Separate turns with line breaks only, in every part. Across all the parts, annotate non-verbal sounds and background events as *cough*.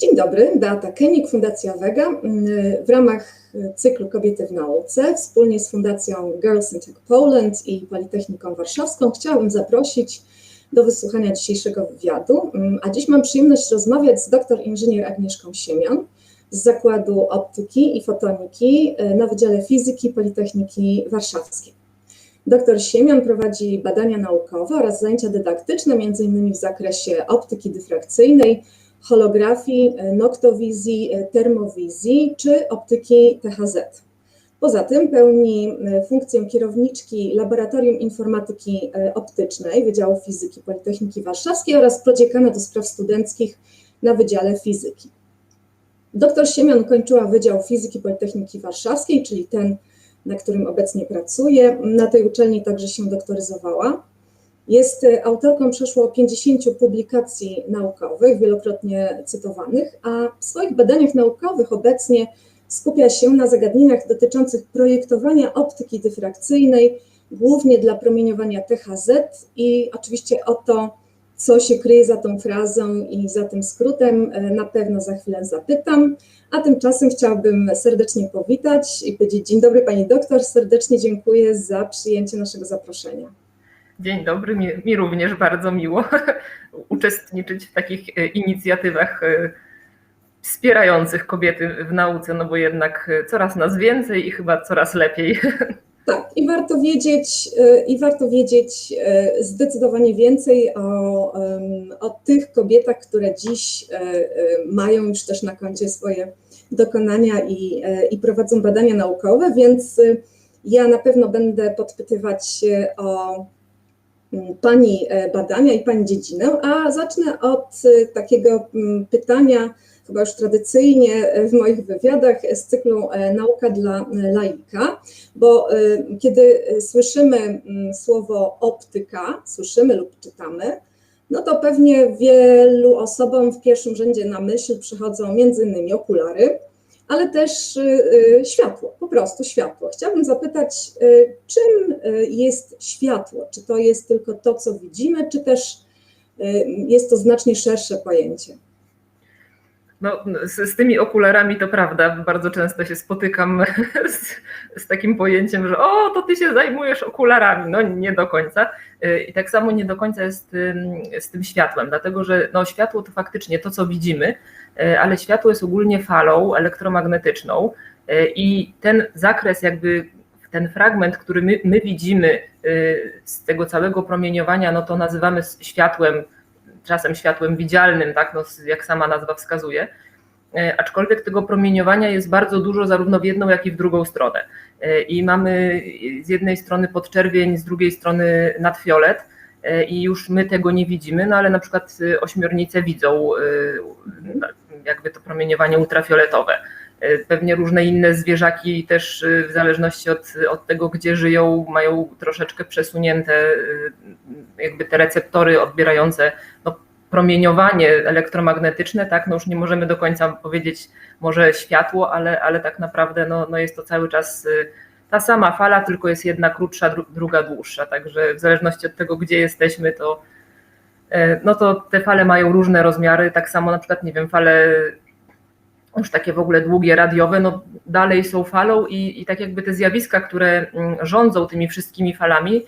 Dzień dobry, Beata Kenik, Fundacja Vega. W ramach cyklu Kobiety w Nauce wspólnie z Fundacją Girls in Tech Poland i Politechniką Warszawską chciałabym zaprosić do wysłuchania dzisiejszego wywiadu. A dziś mam przyjemność rozmawiać z doktor inżynier Agnieszką Siemion z Zakładu Optyki i Fotoniki na Wydziale Fizyki Politechniki Warszawskiej. Dr Siemion prowadzi badania naukowe oraz zajęcia dydaktyczne, m.in. w zakresie optyki dyfrakcyjnej, holografii, noktowizji, termowizji czy optyki THZ. Poza tym pełni funkcję kierowniczki Laboratorium Informatyki Optycznej Wydziału Fizyki Politechniki Warszawskiej oraz prodziekana do spraw studenckich na Wydziale Fizyki. Dr Siemion kończyła Wydział Fizyki Politechniki Warszawskiej, czyli ten, na którym obecnie pracuje. Na tej uczelni także się doktoryzowała. Jest autorką przeszło 50 publikacji naukowych, wielokrotnie cytowanych, a w swoich badaniach naukowych obecnie skupia się na zagadnieniach dotyczących projektowania optyki dyfrakcyjnej, głównie dla promieniowania THZ i oczywiście o to, co się kryje za tą frazą i za tym skrótem, na pewno za chwilę zapytam. A tymczasem chciałabym serdecznie powitać i powiedzieć dzień dobry Pani doktor, serdecznie dziękuję za przyjęcie naszego zaproszenia.
Dzień dobry, mi, mi również bardzo miło *laughs* uczestniczyć w takich inicjatywach wspierających kobiety w nauce, no bo jednak coraz nas więcej i chyba coraz lepiej. *laughs*
Tak, i warto wiedzieć, i warto wiedzieć zdecydowanie więcej o, o tych kobietach, które dziś mają już też na koncie swoje dokonania i, i prowadzą badania naukowe, więc ja na pewno będę podpytywać o Pani badania i Pani dziedzinę, a zacznę od takiego pytania, chyba już tradycyjnie w moich wywiadach z cyklu Nauka dla laika, bo kiedy słyszymy słowo optyka, słyszymy lub czytamy, no to pewnie wielu osobom w pierwszym rzędzie na myśl przychodzą między innymi okulary, ale też światło, po prostu światło. Chciałabym zapytać, czym jest światło? Czy to jest tylko to, co widzimy, czy też jest to znacznie szersze pojęcie?
No, z, z, tymi okularami to prawda, bardzo często się spotykam *laughs* z, z, takim pojęciem, że o, to ty się zajmujesz okularami. No nie do końca. I tak samo nie do końca jest z tym światłem, dlatego że no, światło to faktycznie to, co widzimy, ale światło jest ogólnie falą elektromagnetyczną i ten zakres jakby ten fragment, który my, my widzimy z tego całego promieniowania, no to nazywamy światłem czasem światłem widzialnym, tak, no, jak sama nazwa wskazuje, aczkolwiek tego promieniowania jest bardzo dużo zarówno w jedną, jak i w drugą stronę. I mamy z jednej strony podczerwień, z drugiej strony nadfiolet i już my tego nie widzimy, no ale na przykład ośmiornice widzą jakby to promieniowanie ultrafioletowe. Pewnie różne inne zwierzaki też w zależności od, od tego, gdzie żyją, mają troszeczkę przesunięte jakby te receptory odbierające no, promieniowanie elektromagnetyczne, tak, no już nie możemy do końca powiedzieć może światło, ale, ale tak naprawdę no, no jest to cały czas ta sama fala, tylko jest jedna krótsza, druga dłuższa, także w zależności od tego, gdzie jesteśmy, to no to te fale mają różne rozmiary, tak samo na przykład, nie wiem, fale już takie w ogóle długie, radiowe, no dalej są falą i, i tak jakby te zjawiska, które rządzą tymi wszystkimi falami,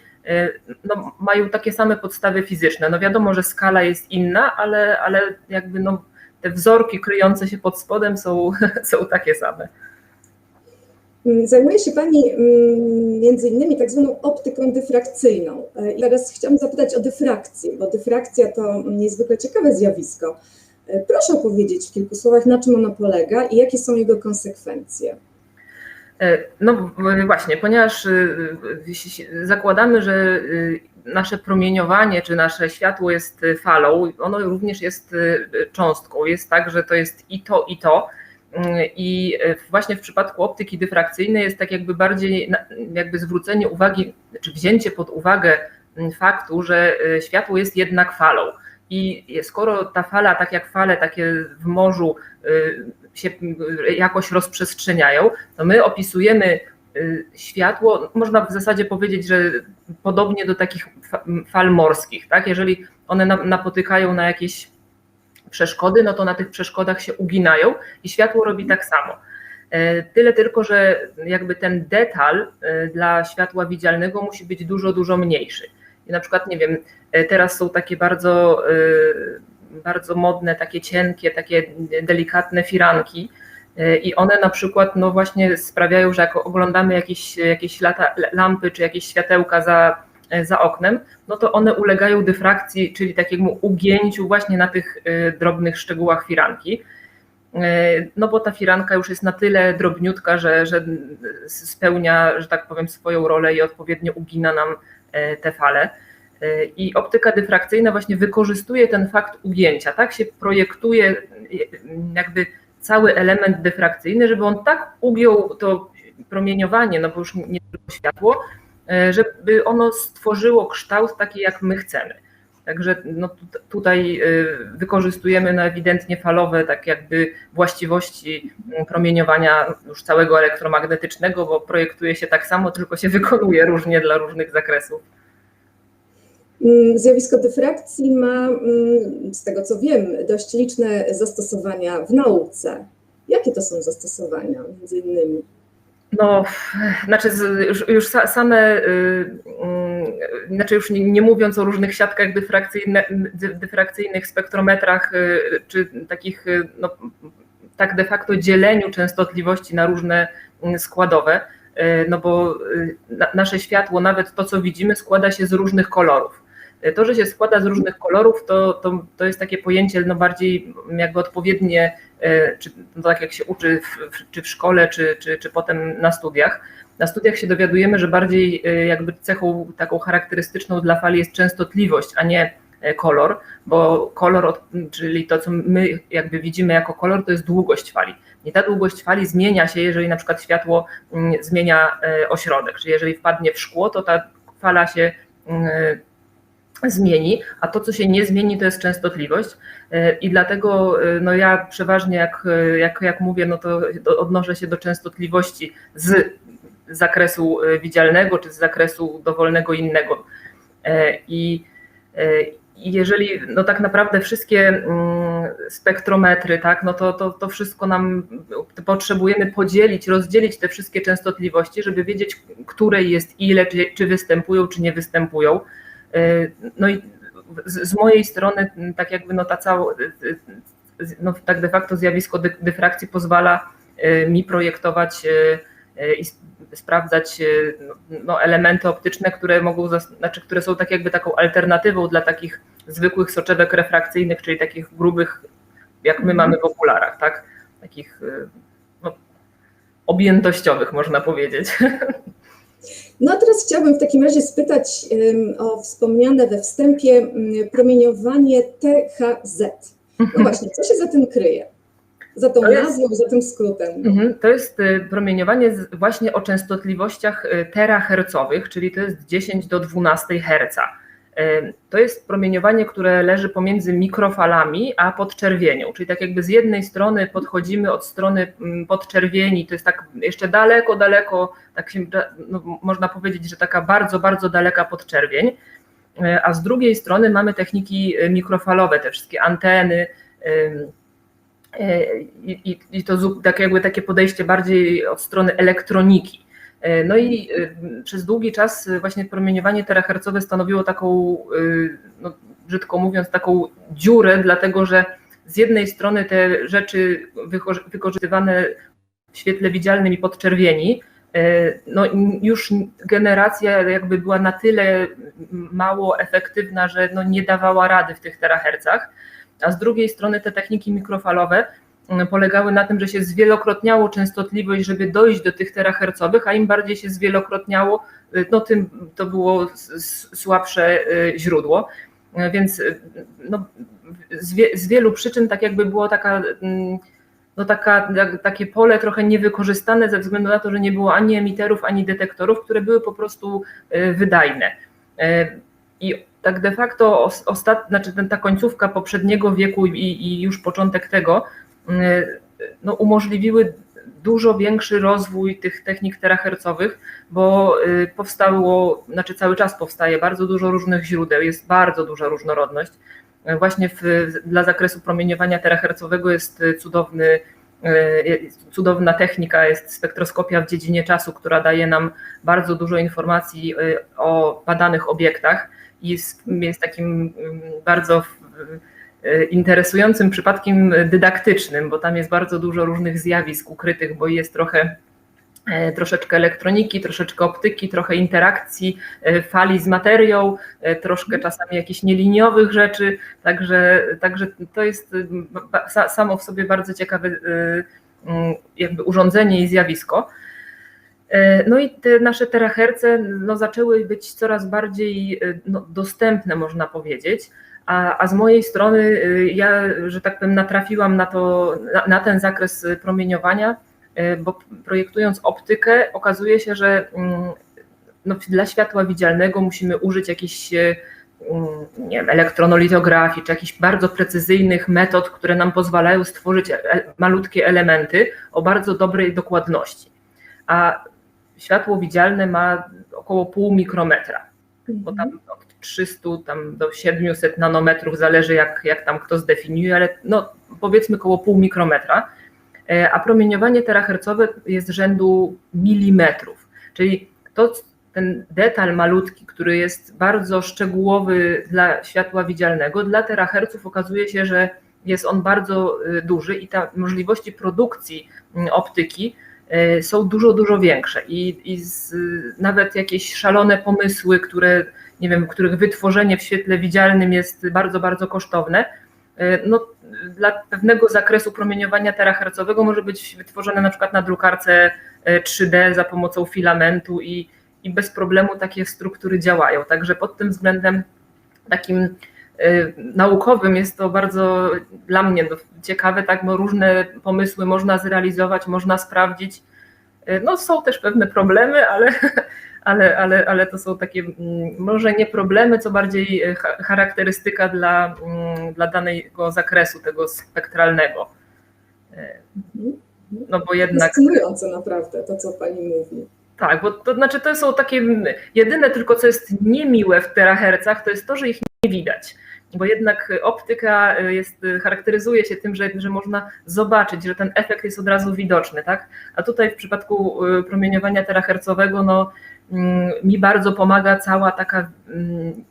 no, mają takie same podstawy fizyczne. No wiadomo, że skala jest inna, ale, ale jakby no, te wzorki kryjące się pod spodem są, *laughs* są takie same.
Zajmuje się Pani między innymi tak zwaną optyką dyfrakcyjną. I teraz chciałam zapytać o dyfrakcję, bo dyfrakcja to niezwykle ciekawe zjawisko. Proszę opowiedzieć w kilku słowach, na czym ono polega i jakie są jego konsekwencje.
No właśnie, ponieważ zakładamy, że nasze promieniowanie czy nasze światło jest falą, ono również jest cząstką. Jest tak, że to jest i to, i to. I właśnie w przypadku optyki dyfrakcyjnej jest tak jakby bardziej jakby zwrócenie uwagi, czy wzięcie pod uwagę faktu, że światło jest jednak falą. I skoro ta fala, tak jak fale takie w morzu się jakoś rozprzestrzeniają, to my opisujemy światło, można w zasadzie powiedzieć, że podobnie do takich fal morskich, tak? Jeżeli one napotykają na jakieś przeszkody, no to na tych przeszkodach się uginają i światło robi tak samo. Tyle tylko, że jakby ten detal dla światła widzialnego musi być dużo, dużo mniejszy. I na przykład, nie wiem, teraz są takie bardzo, bardzo modne, takie cienkie, takie delikatne firanki, i one na przykład no właśnie sprawiają, że jak oglądamy jakieś, jakieś lata, lampy czy jakieś światełka za, za oknem, no to one ulegają dyfrakcji, czyli takiemu ugięciu właśnie na tych y, drobnych szczegółach firanki. Y, no bo ta firanka już jest na tyle drobniutka, że, że spełnia, że tak powiem, swoją rolę i odpowiednio ugina nam te fale. I optyka dyfrakcyjna właśnie wykorzystuje ten fakt ugięcia, tak się projektuje jakby cały element dyfrakcyjny, żeby on tak ugiął to promieniowanie, no bo już nie tylko światło, e, żeby ono stworzyło kształt taki, jak my chcemy. Także no tutaj e, wykorzystujemy no ewidentnie falowe tak jakby właściwości promieniowania już całego elektromagnetycznego, bo projektuje się tak samo, tylko się wykonuje różnie dla różnych zakresów.
Mm, zjawisko dyfrakcji ma, mm, z tego co wiem, dość liczne zastosowania w nauce. Jakie to są zastosowania między innymi?
No, znaczy już, już same, yy, znaczy już nie, nie, mówiąc o różnych siatkach dyfrakcyjne, dyfrakcyjnych, spektrometrach, yy, czy takich, yy, no, tak de facto dzieleniu częstotliwości na różne składowe, no bo nasze światło, nawet to co widzimy, składa się z różnych kolorów. To, że się składa z różnych kolorów, to, to, to jest takie pojęcie no bardziej jakby odpowiednie, czy, no tak jak się uczy w, czy w szkole, czy, czy, czy potem na studiach. Na studiach się dowiadujemy, że bardziej e, jakby cechą taką charakterystyczną dla fali jest częstotliwość, a nie e, kolor, bo kolor, czyli to, co my jakby widzimy jako kolor, to jest długość fali. I ta długość fali zmienia się, jeżeli na przykład światło mm, zmienia ośrodek, czyli jeżeli wpadnie w szkło, to ta fala się mm, zmieni, a to, co się nie zmieni, to jest częstotliwość. E, I dlatego e, no ja przeważnie, jak, e, jak, jak mówię, no to odnoszę się do częstotliwości z zakresu widzialnego czy z zakresu dowolnego innego. I, jeżeli no tak naprawdę wszystkie mm, spektrometry, tak, no to, to, to wszystko nam potrzebujemy podzielić, rozdzielić te wszystkie częstotliwości, żeby wiedzieć, której jest ile, czy, czy występują, czy nie występują. E, no i z mojej strony, tak jakby no ta cała, no tak de facto zjawisko dyfrakcji pozwala mi projektować i sprawdzać no, elementy optyczne, które mogą, znaczy, które są tak jakby taką alternatywą dla takich zwykłych soczewek refrakcyjnych, czyli takich grubych, jak my mamy w okularach, tak? Takich no, objętościowych, można powiedzieć. *laughs*
No a teraz chciałabym w takim razie spytać o wspomniane we wstępie promieniowanie THZ. No mhm. właśnie, co się za tym kryje? Za tą jest, nazwą, za tym skrótem.
Mhm, to jest y, promieniowanie właśnie o częstotliwościach y, terahercowych, czyli to jest 10 do 12 Hz. To jest promieniowanie, które leży pomiędzy mikrofalami a podczerwienią, czyli tak jakby z jednej strony podchodzimy od strony mm, podczerwieni, to jest tak jeszcze daleko, daleko, tak się, no, można powiedzieć, że taka bardzo, bardzo daleka podczerwień, e, a z drugiej strony mamy techniki e, mikrofalowe, te wszystkie anteny, e, i, i to tak jakby takie podejście bardziej od strony elektroniki. E, no i e, przez długi czas właśnie promieniowanie terahercowe stanowiło taką, e, no, brzydko mówiąc, taką dziurę, dlatego że z jednej strony te rzeczy wykorzystywane w świetle widzialnym i podczerwieni, no już generacja jakby była na tyle mało efektywna, że no nie dawała rady w tych terahercach, a z drugiej strony te techniki mikrofalowe polegały na tym, że się zwielokrotniało częstotliwość, żeby dojść do tych terahercowych, a im bardziej się zwielokrotniało, no tym to było słabsze y, źródło. Więc y, no, z, wie, z wielu przyczyn tak jakby było taka, mm, no taka, takie pole trochę niewykorzystane ze względu na to, że nie było ani emiterów, ani detektorów, które były po prostu y, wydajne. I tak de facto ostat, znaczy ta końcówka poprzedniego wieku i, i już początek tego no, umożliwiły dużo większy rozwój tych technik terahercowych, bo y, powstało, znaczy cały czas powstaje bardzo dużo różnych źródeł, jest bardzo duża różnorodność. Właśnie w, dla zakresu promieniowania terahercowego jest cudowny, cudowna technika, jest spektroskopia w dziedzinie czasu, która daje nam bardzo dużo informacji o badanych obiektach i jest, jest takim bardzo interesującym przypadkiem dydaktycznym, bo tam jest bardzo dużo różnych zjawisk ukrytych, bo jest trochę E, troszeczkę elektroniki, troszeczkę optyki, trochę interakcji e, fali z materią, e, troszkę czasami jakichś nieliniowych rzeczy, także, także to jest samo w sobie bardzo ciekawe jakby urządzenie i zjawisko. No i te nasze teraherce no, zaczęły być coraz bardziej no, dostępne, można powiedzieć. A, a z mojej strony ja, że tak powiem, natrafiłam na, to, na, na ten zakres promieniowania E, bo projektując optykę okazuje się, że mm, no, dla światła widzialnego musimy użyć jakichś e, mm, nie wiem, elektronolitografii, czy jakichś bardzo precyzyjnych metod, które nam pozwalają stworzyć e, malutkie elementy o bardzo dobrej dokładności. A światło widzialne ma około pół mikrometra, bo tam 300 tam do 700 nanometrów zależy jak, jak tam kto zdefiniuje, ale no powiedzmy około pół mikrometra. E, a promieniowanie terahercowe jest rzędu milimetrów, czyli to, ten detal malutki, który jest bardzo szczegółowy dla światła widzialnego, dla teraherców okazuje się, że jest on bardzo e, duży i te możliwości produkcji optyki e, są dużo, dużo większe i, i z, nawet jakieś szalone pomysły, które, nie wiem, których wytworzenie w świetle widzialnym jest bardzo, bardzo kosztowne, no, dla pewnego zakresu promieniowania terahercowego może być wytworzone na przykład na drukarce 3D e, za pomocą filamentu i, i bez problemu takie struktury działają. Także pod tym względem takim e, naukowym jest to bardzo dla mnie ciekawe, tak, bo różne pomysły można zrealizować, można sprawdzić. E, no, są też pewne problemy, ale, *laughs* ale, ale, ale to są takie mm, może nie problemy, co bardziej e, charakterystyka dla, mm, dla danego zakresu, tego spektralnego. E,
no bo jednak. Fascynujące naprawdę to, co pani mówi.
Tak, bo to znaczy to są takie jedyne tylko, co jest niemiłe w terahercach, to jest to, że ich nie widać bo jednak optyka e, jest, charakteryzuje się tym, że, że można zobaczyć, że ten efekt jest od razu widoczny, tak? A tutaj w przypadku promieniowania terahercowego, no Mm, mi bardzo pomaga cała taka, mm,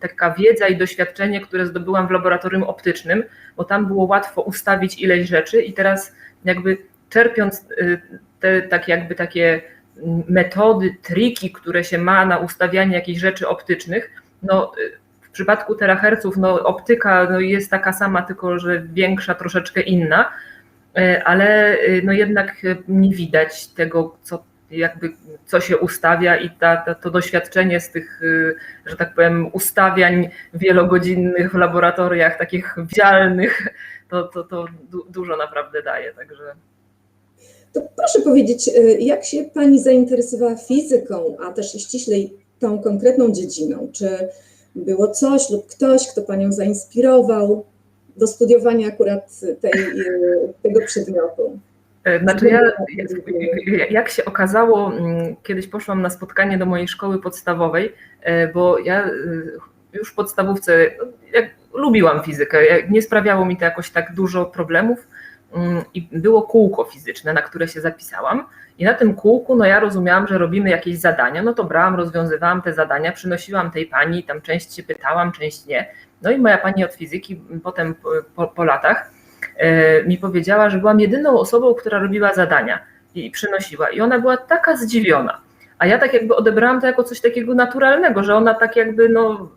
taka wiedza i doświadczenie, które zdobyłam w laboratorium optycznym, bo tam było łatwo ustawić ileś rzeczy i teraz jakby czerpiąc y, te tak jakby takie metody, triki, które się ma na ustawianie jakichś rzeczy optycznych, no y, w przypadku teraherców no, optyka no, jest taka sama, tylko że większa, troszeczkę inna, y, ale no, jednak nie widać tego, co jakby co się ustawia i ta, ta, to doświadczenie z tych, y, że tak powiem, ustawiań wielogodzinnych w laboratoriach, takich widzialnych, to, to, to dużo naprawdę daje. Także.
To proszę powiedzieć, y, jak się Pani zainteresowała fizyką, a też ściślej tą konkretną dziedziną? Czy było coś lub ktoś, kto Panią zainspirował do studiowania akurat tej, y, tego przedmiotu?
E, znaczy ja, jak się okazało, mm, kiedyś poszłam na spotkanie do mojej szkoły podstawowej, e, bo ja e, już w podstawówce lubiłam fizykę, nie sprawiało mi to jakoś tak dużo problemów mm, i było kółko fizyczne, na które się zapisałam. I na tym kółku no ja rozumiałam, że robimy jakieś zadania, no to brałam, rozwiązywałam te zadania, przynosiłam tej pani, tam część się pytałam, część nie, no i moja pani od fizyki potem po, po latach mi powiedziała, że byłam jedyną osobą, która robiła zadania i przynosiła. I ona była taka zdziwiona. A ja tak jakby odebrałam to jako coś takiego naturalnego, że ona tak jakby no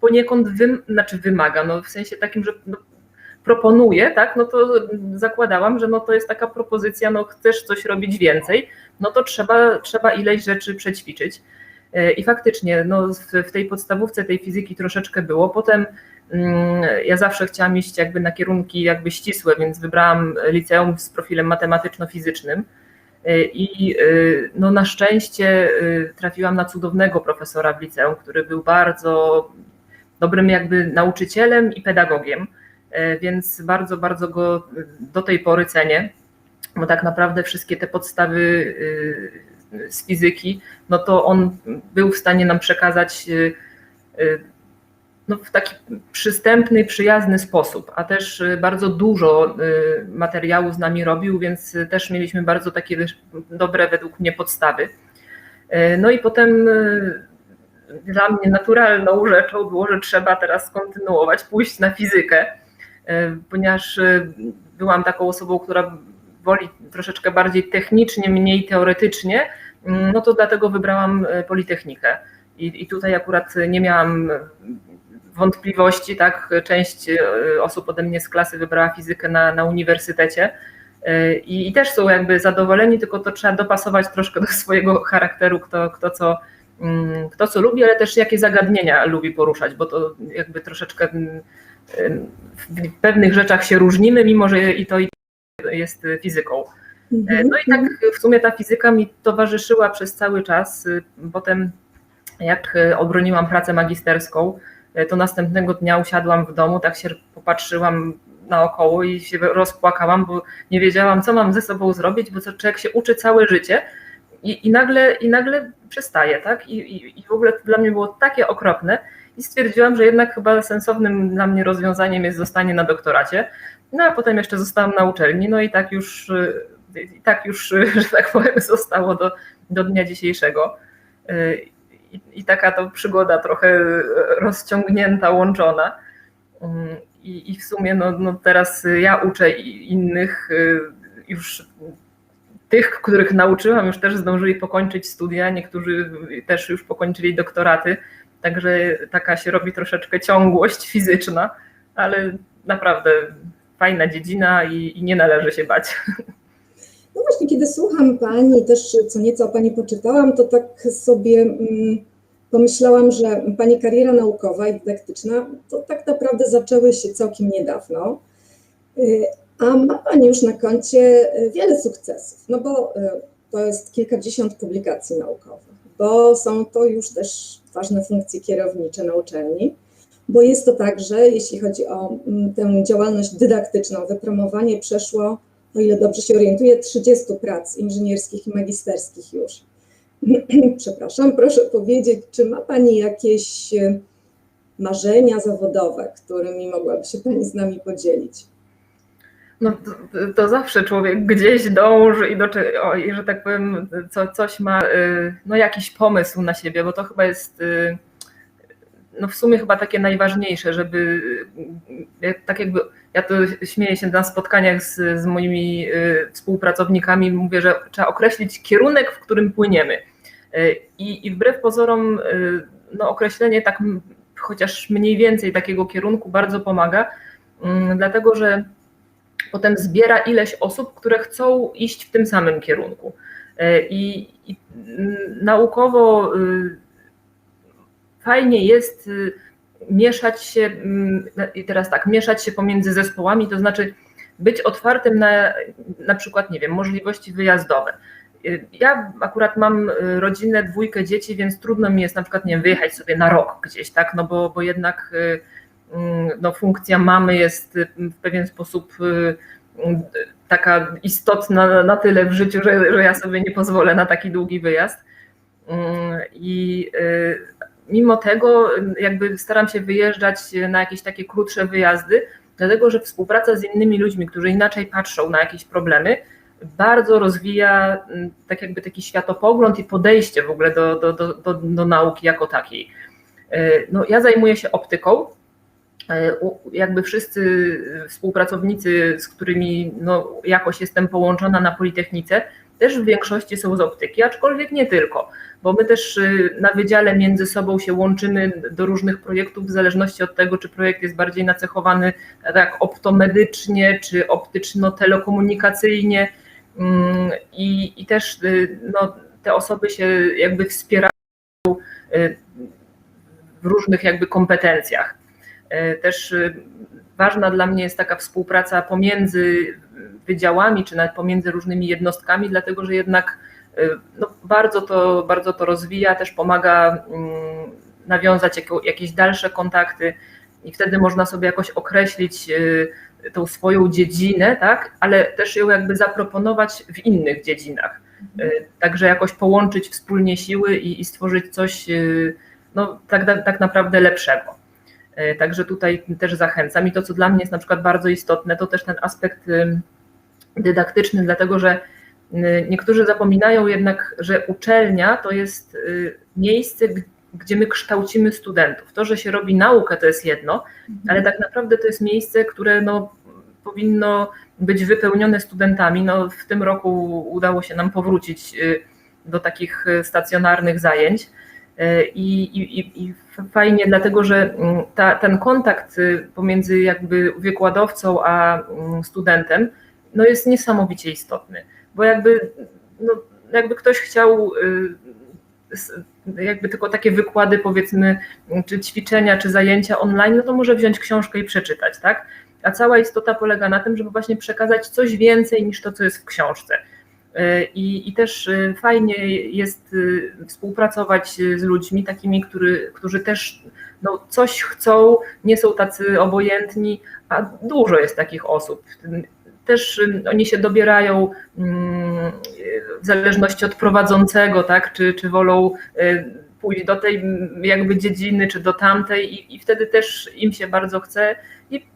poniekąd wym, znaczy wymaga, no w sensie takim, że no, proponuje, tak, no to zakładałam, że no to jest taka propozycja, no chcesz coś robić więcej, no to trzeba, trzeba ileś rzeczy przećwiczyć. E, I faktycznie no, w tej podstawówce tej fizyki troszeczkę było. Potem ja zawsze chciałam iść jakby na kierunki jakby ścisłe, więc wybrałam liceum z profilem matematyczno-fizycznym. Y, I y, no na szczęście y, trafiłam na cudownego profesora w liceum, który był bardzo dobrym jakby nauczycielem i pedagogiem, więc bardzo, bardzo go do tej pory cenię, bo tak naprawdę wszystkie te podstawy z fizyki, no to on był w stanie nam przekazać no, w taki przystępny, przyjazny sposób, a też bardzo dużo materiału z nami robił, więc też mieliśmy bardzo takie dobre według mnie podstawy. No i potem dla mnie naturalną rzeczą było, że trzeba teraz kontynuować, pójść na fizykę, ponieważ byłam taką osobą, która woli troszeczkę bardziej technicznie, mniej teoretycznie, no to dlatego wybrałam Politechnikę. I, I tutaj akurat nie miałam wątpliwości, tak? Część osób ode mnie z klasy wybrała fizykę na, na uniwersytecie. I, I, też są jakby zadowoleni, tylko to trzeba dopasować troszkę do swojego charakteru, kto, kto, co, kto co lubi, ale też jakie zagadnienia lubi poruszać, bo to jakby troszeczkę w pewnych rzeczach się różnimy, mimo że i to i to jest fizyką. No i tak w sumie ta fizyka mi towarzyszyła przez cały czas. Potem jak obroniłam pracę magisterską, to następnego dnia usiadłam w domu, tak się popatrzyłam naokoło i się rozpłakałam, bo nie wiedziałam, co mam ze sobą zrobić, bo człowiek się uczy całe życie i, i, nagle, i nagle przestaje, tak? I, i, I w ogóle dla mnie było takie okropne i stwierdziłam, że jednak chyba sensownym dla mnie rozwiązaniem jest zostanie na doktoracie. No a potem jeszcze zostałam na uczelni, no i tak już, i tak już, że tak powiem, *laughs* zostało do, do dnia dzisiejszego. I, taka to przygoda trochę rozciągnięta, łączona. I, i w sumie no, no teraz ja uczę innych, już tych, których nauczyłam, już też zdążyli pokończyć studia, niektórzy też już pokończyli doktoraty, także taka się robi troszeczkę ciągłość fizyczna, ale naprawdę fajna dziedzina i, i nie należy się bać. *laughs*
No właśnie, kiedy słucham Pani, też co nieco o Pani poczytałam, to tak sobie mm, pomyślałam, że Pani kariera naukowa i dydaktyczna to tak naprawdę zaczęły się całkiem niedawno, y, a ma Pani już na koncie wiele sukcesów, no bo y, to jest kilkadziesiąt publikacji naukowych, bo są to już też ważne funkcje kierownicze na uczelni, bo jest to tak, że jeśli chodzi o mm, tę działalność dydaktyczną, wypromowanie przeszło, o ile dobrze się orientuję, 30 prac inżynierskich i magisterskich już. *clears throat* Przepraszam, proszę powiedzieć, czy ma Pani jakieś e, marzenia zawodowe, którymi mogłaby się Pani z nami podzielić?
No to, to zawsze człowiek gdzieś dąży i, do, o, i że tak powiem, co, coś ma, y, no jakiś pomysł na siebie, bo to chyba jest y, no w sumie chyba takie najważniejsze, żeby tak jakby ja to śmieję się na spotkaniach z, z moimi y, współpracownikami, mówię, że trzeba określić kierunek, w którym płyniemy. Y, I, i wbrew pozorom y, no określenie tak chociaż mniej więcej takiego kierunku bardzo pomaga, mm, dlatego że potem zbiera ileś osób, które chcą iść w tym samym kierunku. I, i naukowo fajnie jest y, mieszać się, mm, i teraz tak, mieszać się pomiędzy zespołami, to znaczy być otwartym na na przykład, nie wiem, możliwości wyjazdowe. Y, ja akurat mam y, rodzinę, dwójkę dzieci, więc trudno mi jest na przykład, nie wiem, wyjechać sobie na rok gdzieś, tak, no bo, bo jednak mm, no, funkcja mamy jest w pewien sposób mm, taka istotna na tyle w życiu, że, że ja sobie nie pozwolę na taki długi wyjazd. I mimo tego jakby staram się wyjeżdżać na jakieś takie krótsze wyjazdy, dlatego że współpraca z innymi ludźmi, którzy inaczej patrzą na jakieś problemy, bardzo rozwija tak jakby taki światopogląd i podejście w ogóle do, do, do, do, do nauki jako takiej. E, no, ja zajmuję się optyką. E, jakby wszyscy współpracownicy, z którymi no, jakoś jestem połączona na Politechnice, też w większości są z optyki, aczkolwiek nie tylko, bo my też y, na wydziale między sobą się łączymy do różnych projektów w zależności od tego, czy projekt jest bardziej nacechowany tak optomedycznie, czy optyczno-telekomunikacyjnie mm, i, i też y, no, te osoby się jakby wspierają y, w różnych jakby kompetencjach. Też ważna dla mnie jest taka współpraca pomiędzy wydziałami, czy nawet pomiędzy różnymi jednostkami, dlatego że jednak y, no, bardzo, to, bardzo to rozwija, też pomaga mm, nawiązać jakieś dalsze kontakty i wtedy można sobie jakoś określić y, tą swoją dziedzinę, tak, ale też ją jakby zaproponować w innych dziedzinach. Y, także jakoś połączyć wspólnie siły i, i stworzyć coś no, tak, tak naprawdę lepszego. Także tutaj też zachęcam i to, co dla mnie jest na przykład bardzo istotne, to też ten aspekt dydaktyczny, dlatego że niektórzy zapominają jednak, że uczelnia to jest miejsce, gdzie my kształcimy studentów. To, że się robi naukę, to jest jedno, ale tak naprawdę to jest miejsce, które no, powinno być wypełnione studentami. No, w tym roku udało się nam powrócić do takich stacjonarnych zajęć. I, i, i fajnie, dlatego że ta, ten kontakt pomiędzy jakby wykładowcą a studentem no jest niesamowicie istotny, bo jakby, no, jakby ktoś chciał jakby tylko takie wykłady powiedzmy, czy ćwiczenia, czy zajęcia online, no to może wziąć książkę i przeczytać, tak? A cała istota polega na tym, żeby właśnie przekazać coś więcej niż to, co jest w książce. I, I, też fajnie jest współpracować z ludźmi takimi, który, którzy też no, coś chcą, nie są tacy obojętni, a dużo jest takich osób. Też oni się dobierają w zależności od prowadzącego, tak, czy, czy wolą pójść do tej jakby dziedziny, czy do tamtej i, i wtedy też im się bardzo chce i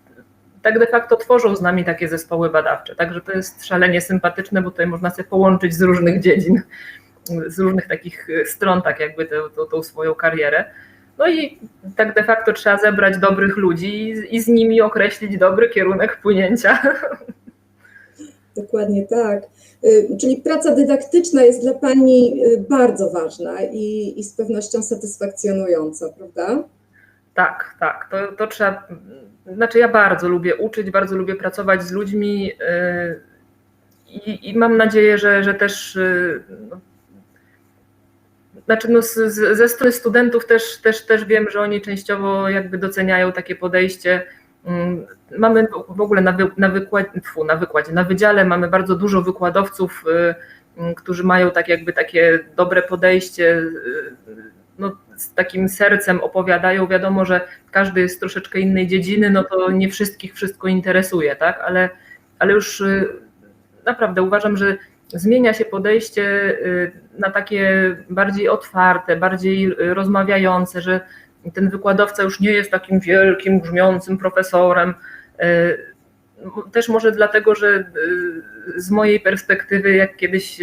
tak de facto tworzą z nami takie zespoły badawcze. Także to jest szalenie sympatyczne, bo tutaj można się połączyć z różnych dziedzin, z różnych takich stron, tak jakby tę, tą, tą swoją karierę. No i tak de facto trzeba zebrać dobrych ludzi i, i z nimi określić dobry kierunek płynięcia. *laughs*
Dokładnie tak. Czyli praca dydaktyczna jest dla Pani bardzo ważna i, i z pewnością satysfakcjonująca, prawda?
Tak, tak. To, to trzeba. Znaczy, ja bardzo lubię uczyć, bardzo lubię pracować z ludźmi i, i mam nadzieję, że, że też. No, znaczy, no, z, ze strony studentów też, też, też wiem, że oni częściowo jakby doceniają takie podejście Mamy w ogóle na, wy, na, wykładzie, na wykładzie, na wydziale mamy bardzo dużo wykładowców, którzy mają tak jakby takie dobre podejście, no, z takim sercem opowiadają. Wiadomo, że każdy jest troszeczkę innej dziedziny, no to nie wszystkich wszystko interesuje, tak? Ale, ale już naprawdę uważam, że zmienia się podejście na takie bardziej otwarte, bardziej rozmawiające, że ten wykładowca już nie jest takim wielkim, brzmiącym profesorem. Też może dlatego, że z mojej perspektywy, jak kiedyś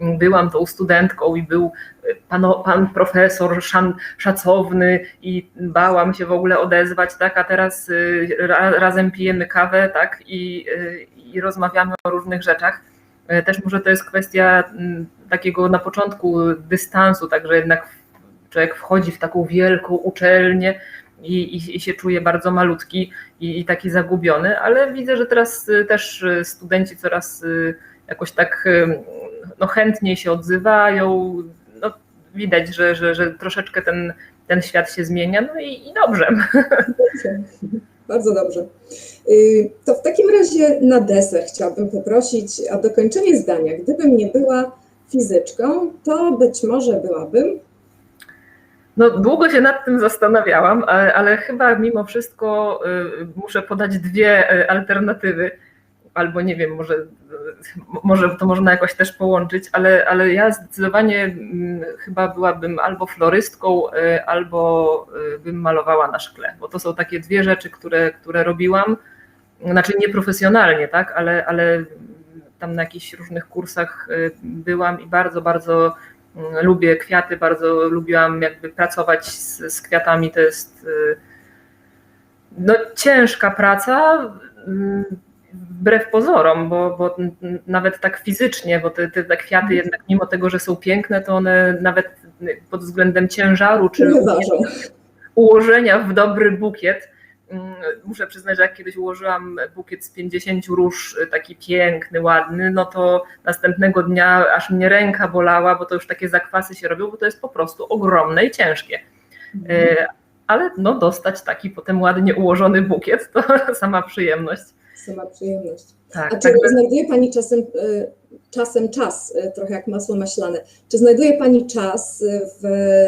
byłam tą studentką i był pan, pan profesor szan, szacowny i bałam się w ogóle odezwać, tak, a teraz ra, razem pijemy kawę, tak, i, i rozmawiamy o różnych rzeczach. Też może to jest kwestia takiego na początku dystansu, także jednak człowiek wchodzi w taką wielką uczelnię i, i, i się czuje bardzo malutki i, i, taki zagubiony, ale widzę, że teraz y, też y, studenci coraz y, jakoś tak no, chętniej się odzywają. No, widać, że, że, że troszeczkę ten, ten świat się zmienia, no i, i dobrze.
Bardzo dobrze. To w takim razie na deser chciałabym poprosić o dokończenie zdania. Gdybym nie była fizyczką, to być może byłabym
no, długo się nad tym zastanawiałam, ale, ale, chyba mimo wszystko y, muszę podać dwie y, alternatywy, albo nie wiem, może, y, może to można jakoś też połączyć, ale, ale ja zdecydowanie mm, chyba byłabym albo florystką, albo bym malowała na szkle, bo to są takie dwie rzeczy, które, które robiłam, znaczy nieprofesjonalnie, tak, ale, ale tam na jakichś różnych kursach byłam i bardzo, bardzo lubię kwiaty, bardzo lubiłam jakby pracować z, z kwiatami. To jest y, no, ciężka praca, mm, wbrew pozorom, bo, bo nawet tak fizycznie, bo te, te, te kwiaty mhm. jednak mimo tego, że są piękne, to one nawet pod względem ciężaru czy ułożenia w dobry bukiet muszę przyznać, że jak kiedyś ułożyłam bukiet z 50 róż, y, taki piękny, ładny, no to następnego dnia aż mnie ręka bolała, bo to już takie zakwasy się robią, bo to jest po prostu ogromne i ciężkie. Mhm. Y, ale no dostać taki potem ładnie ułożony bukiet, to *laughs* sama przyjemność.
Sama przyjemność. Tak, A czy tak znajduje Pani czasem y, czasem czas, y, trochę jak masło maślane. Czy znajduje Pani czas y, w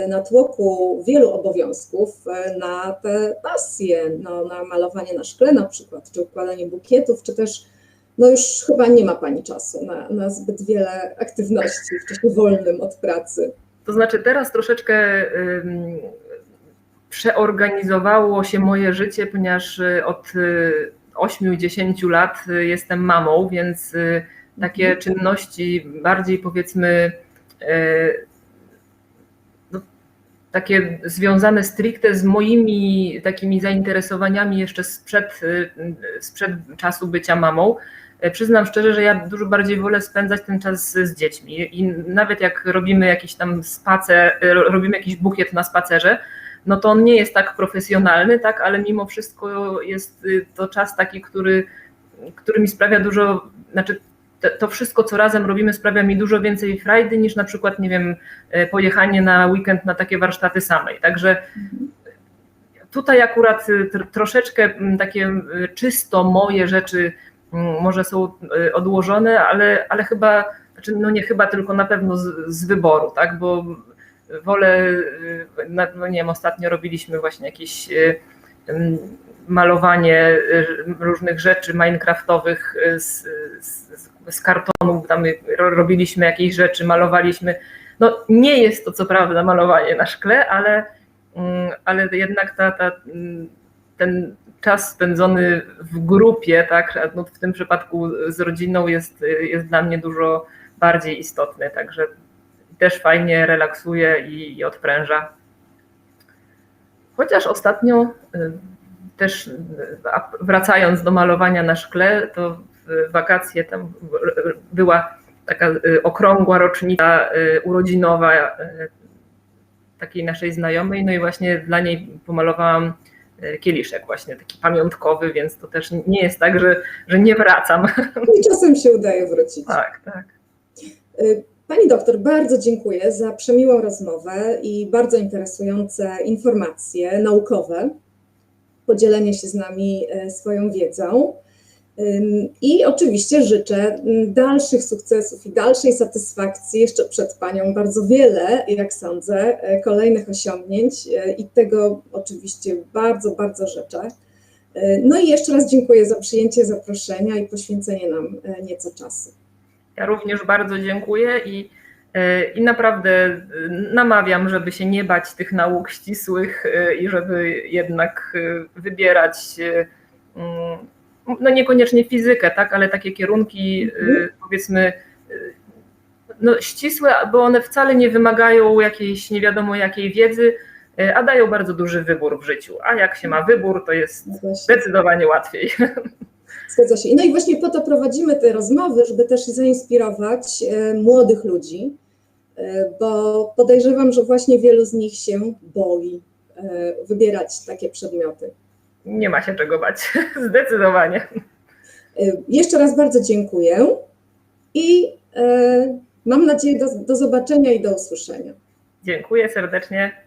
natłoku wielu obowiązków na te pasje, no, na malowanie na szkle na przykład, czy układanie bukietów, czy też no już chyba nie ma Pani czasu na, na zbyt wiele aktywności w czasie wolnym od pracy?
To znaczy teraz troszeczkę przeorganizowało się moje życie, ponieważ od 8-10 lat y, jestem mamą, więc y, takie
Mhm.
czynności bardziej powiedzmy y, no, takie związane stricte z moimi takimi zainteresowaniami jeszcze sprzed, sprzed czasu bycia mamą. E, Przyznam szczerze, że ja dużo bardziej wolę spędzać ten czas z dziećmi i nawet jak robimy jakiś tam spacer, e, robimy jakiś bukiet na spacerze, no to on nie jest tak profesjonalny, tak, ale mimo wszystko jest y, to czas taki, który, który mi sprawia dużo, znaczy to, wszystko, co razem robimy, sprawia mi dużo więcej frajdy niż na przykład, nie wiem, e, pojechanie na weekend na takie warsztaty samej. Także tutaj akurat y, tr- troszeczkę mm, takie y, czysto moje rzeczy mm, może są odłożone, ale, ale chyba, znaczy no nie chyba, tylko na pewno z, z wyboru, tak, bo wolę, y, no nie wiem, ostatnio robiliśmy właśnie jakieś y, malowanie y, różnych rzeczy minecraftowych z, z, z kartonu, tam ro- robiliśmy jakieś rzeczy, malowaliśmy. No nie jest to co prawda malowanie na szkle, ale, mm, ale jednak ta, ta, mm, ten czas spędzony w grupie, tak, no w tym przypadku z rodziną jest, jest dla mnie dużo bardziej istotny, także też fajnie relaksuje i, i odpręża. Chociaż ostatnio y, też y, wracając do malowania na szkle, to w wakacje tam była taka y, okrągła rocznica urodzinowa takiej naszej znajomej, no i właśnie dla niej pomalowałam kieliszek właśnie taki pamiątkowy, więc to też nie jest tak, że, że nie wracam.
I czasem się udaje wrócić.
Tak, tak.
Pani doktor, bardzo dziękuję za przemiłą rozmowę i bardzo interesujące informacje naukowe, podzielenie się z nami e, swoją wiedzą. I oczywiście życzę mm, dalszych sukcesów i dalszej satysfakcji. Jeszcze przed Panią bardzo wiele, jak sądzę, e, kolejnych osiągnięć e, i tego oczywiście bardzo, bardzo życzę. No i jeszcze raz dziękuję za przyjęcie zaproszenia i poświęcenie nam nieco czasu.
Ja również bardzo dziękuję i, e, i naprawdę e, namawiam, żeby się nie bać tych nauk ścisłych e, i żeby jednak wybierać mm, no niekoniecznie fizykę, tak, ale takie kierunki
Mhm.
powiedzmy no ścisłe, bo one wcale nie wymagają jakiejś nie wiadomo jakiej wiedzy, a dają bardzo duży wybór w życiu. A jak się ma wybór, to jest zdecydowanie łatwiej. *laughs*
Zgadza się. No i właśnie po to prowadzimy te rozmowy, żeby też zainspirować e, młodych ludzi, e, bo podejrzewam, że właśnie wielu z nich się boi e, wybierać takie przedmioty.
Nie ma się czego bać, *laughs* zdecydowanie.
Jeszcze raz bardzo dziękuję i mam nadzieję do, do zobaczenia i do usłyszenia.
Dziękuję serdecznie.